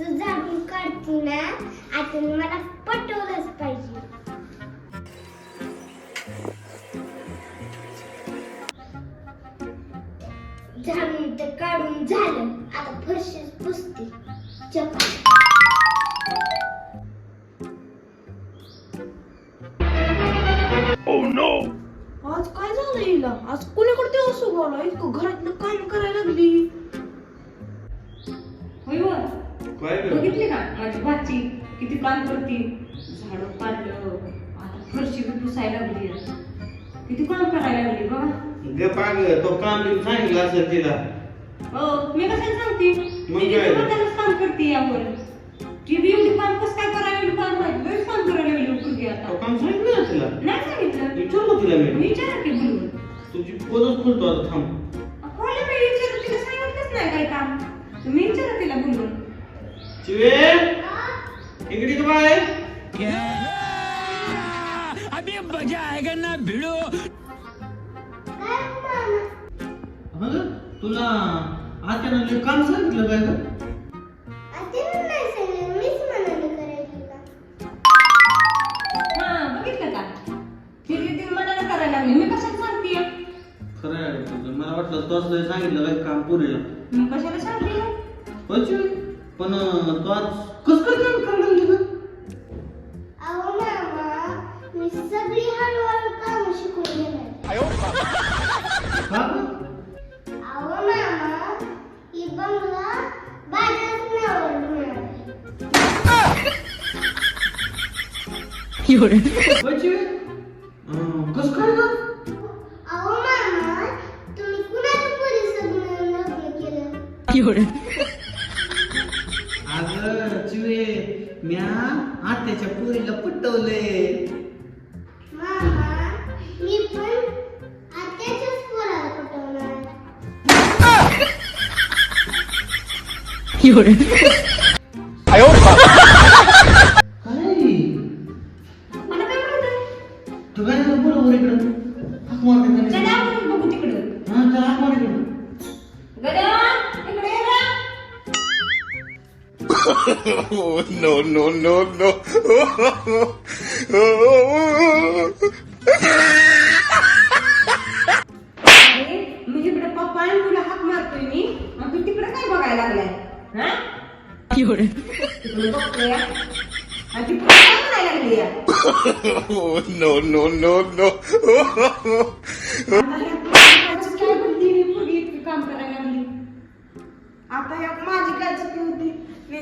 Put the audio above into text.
असं झाडून काढते ना आता मला पटवलंच पाहिजे. झाडून तर काढून झालं आता फरशीच पुसते. चपा आज काय झालं हिला? आज कोणाकडे तेव्हा स्वभावला इतकं घरातलं काम करायला माझी भाची किती काम करते? झाडं काढलं आता फरशी बी पुसायला लागली किती काम करायला लागली बघा ग पाग तो काम बिम सांगितलं असेल तिला. हो मी कशाला सांगते? मग ती काय? काम करते यावर. ती बी एवढी काम कसं काय करायला लागली काम माहिती काम करायला लागली पूर्वी तो आता. काम सांगितलं ना तिला? नाही सांगितलं. विचारलं तिला मी. विचारा की बोलून. तुझी पोतच खुलतो आता थांब. कोणी मी विचारू तिला? सांगितलंच नाही काय काम. तुम्ही विचारा तिला बोलून. चिवे! का बाय अभी मजा आएगा ना भिड़ो. तुला लय काम सांगितलं काय आता म्हणाले करायला हा बघितलं का? ती ती मनाला करायला लागली? मी कशाला सांगते खरं आहे तुझं. मला वाटलं तोच लय सांगितलं काय काम पुरीला. मी कशाला सांगते पण अं, तू आज कसं काय काम करायला ग? अहो मामा ही बंगला बाजारात नावावर मिळाली होय चिवे अं, कसं काय ग? अहो मामा तुम्ही कुणाच्या पोरीसोबत लग्न केलं? अगं चिवे म्या आत्याच्या पोरीला पटवले हाक मार इकडं गड्या इकडे ये रे. no no no no अरे मी इकडे पप्पा आणि तुला हाक मारतोय मी मग तू तिकडे काय बघायला लागलाय हा काय बोलती मी पुढे इतकी काम करायला लागली आता या माझी काय चुकी होती मी